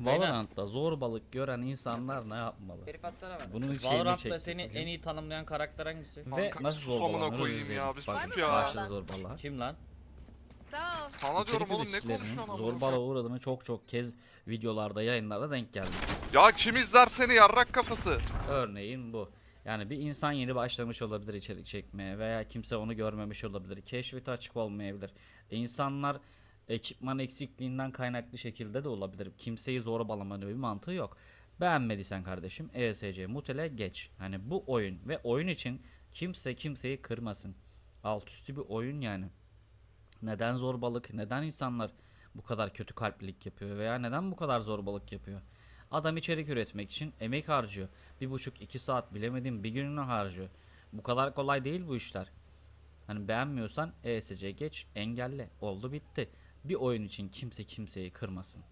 Valorant'ta zorbalık gören insanlar ne yapmalı? Herif atsana bana. Bunun içeriğini Valorant'ta seni en iyi tanımlayan karakter hangisi? Ve Kanka, nasıl sus amına zorbalanırız koyayım ya, bir sus ya. karşı zorbalar. Kim lan? Sağ ol. Sana diyorum oğlum ne konuşuyorsun amına Zorbalığa koyayım? uğradığını çok çok kez videolarda yayınlarda denk geldim. Ya kim izler seni yarrak kafası? Örneğin bu. Yani bir insan yeni başlamış olabilir içerik çekmeye veya kimse onu görmemiş olabilir. Keşfeti açık olmayabilir. İnsanlar ekipman eksikliğinden kaynaklı şekilde de olabilir. Kimseyi zorbalamanın bir mantığı yok. Beğenmediysen kardeşim ESC Mutele geç. Hani bu oyun ve oyun için kimse kimseyi kırmasın. Alt üstü bir oyun yani. Neden zorbalık? Neden insanlar bu kadar kötü kalplilik yapıyor veya neden bu kadar zorbalık yapıyor? Adam içerik üretmek için emek harcıyor. Bir buçuk iki saat bilemedim bir gününü harcıyor. Bu kadar kolay değil bu işler. Hani beğenmiyorsan ESC geç engelle oldu bitti. Bir oyun için kimse kimseyi kırmasın.